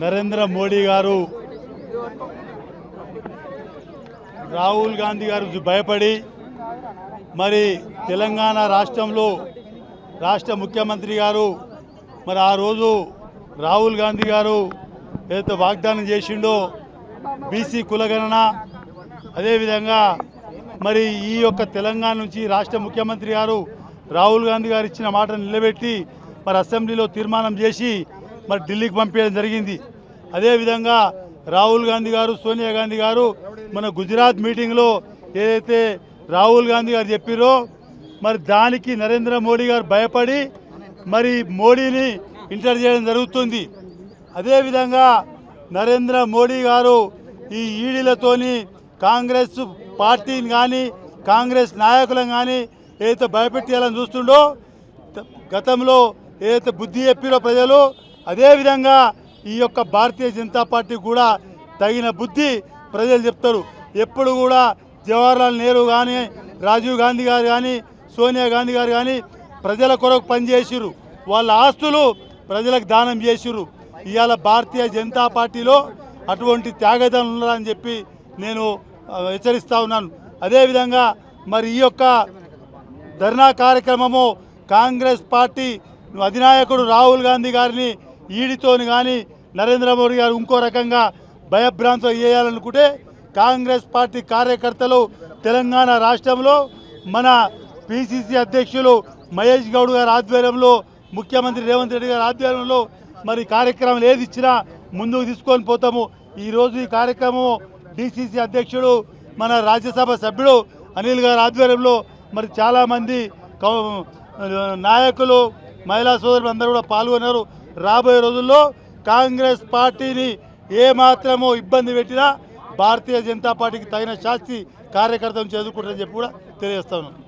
నరేంద్ర మోడీ గారు. రాహుల్ గాంధీ గారు భయపడి మరి తెలంగాణ రాష్ట్రంలో రాష్ట్ర ముఖ్యమంత్రి గారు మరి ఆ రోజు రాహుల్ గాంధీ గారు ఏదైతే వాగ్దానం చేసిండో బీసీ కులగణన అదేవిధంగా మరి ఈ యొక్క తెలంగాణ నుంచి రాష్ట్ర ముఖ్యమంత్రి గారు రాహుల్ గాంధీ గారు ఇచ్చిన మాటను నిలబెట్టి మరి అసెంబ్లీలో తీర్మానం చేసి మరి ఢిల్లీకి పంపించడం జరిగింది. అదేవిధంగా రాహుల్ గాంధీ గారు సోనియా గాంధీ గారు మన గుజరాత్ మీటింగ్లో ఏదైతే రాహుల్ గాంధీ గారు చెప్పారో మరి దానికి నరేంద్ర మోడీ గారు భయపడి మరి మోడీని ఇంటర్ చేయడం జరుగుతుంది. అదేవిధంగా నరేంద్ర మోడీ గారు ఈ ఈడీలతోని కాంగ్రెస్ పార్టీని కానీ కాంగ్రెస్ నాయకులను కానీ ఏదైతే భయపెట్టేయాలని చూస్తుండో గతంలో ఏదైతే బుద్ధి చెప్పిరో ప్రజలు అదేవిధంగా ఈ యొక్క భారతీయ జనతా పార్టీ కూడా తగిన బుద్ధి ప్రజలు చెప్తారు. ఎప్పుడు కూడా జవహర్లాల్ నెహ్రూ కానీ రాజీవ్ గాంధీ గారు కానీ సోనియా గాంధీ గారు కానీ ప్రజల కొరకు పనిచేసిరు వాళ్ళ ఆస్తులు ప్రజలకు దానం చేసిరు ఇవాళ భారతీయ జనతా పార్టీలో అటువంటి త్యాగదం ఉన్నారని చెప్పి నేను హెచ్చరిస్తూ ఉన్నాను. అదేవిధంగా మరి ఈ యొక్క ధర్నా కార్యక్రమము కాంగ్రెస్ పార్టీ అధినాయకుడు రాహుల్ గాంధీ గారిని ఈడితోని కానీ నరేంద్ర మోడీ గారు ఇంకో రకంగా భయభ్రాంతం చేయాలనుకుంటే కాంగ్రెస్ పార్టీ కార్యకర్తలు తెలంగాణ రాష్ట్రంలో మన పిసిసి అధ్యక్షులు మహేష్ గౌడ్ గారి ఆధ్వర్యంలో ముఖ్యమంత్రి రేవంత్ రెడ్డి గారి ఆధ్వర్యంలో మరి కార్యక్రమం ఏది ఇచ్చినా ముందుకు తీసుకొని పోతాము. ఈరోజు ఈ కార్యక్రమం డిసిసి అధ్యక్షుడు మన రాజ్యసభ సభ్యుడు అనిల్ గారి ఆధ్వర్యంలో మరి చాలామంది కౌ- నాయకులు మహిళా సోదరులు అందరూ కూడా పాల్గొన్నారు. రాబోయే రోజుల్లో కాంగ్రెస్ పార్టీని ఏమాత్రమో ఇబ్బంది పెట్టినా భారతీయ జనతా పార్టీకి తగిన శాస్తి కార్యకర్తను చదువుకుంటారని చెప్పి కూడా తెలియజేస్తాను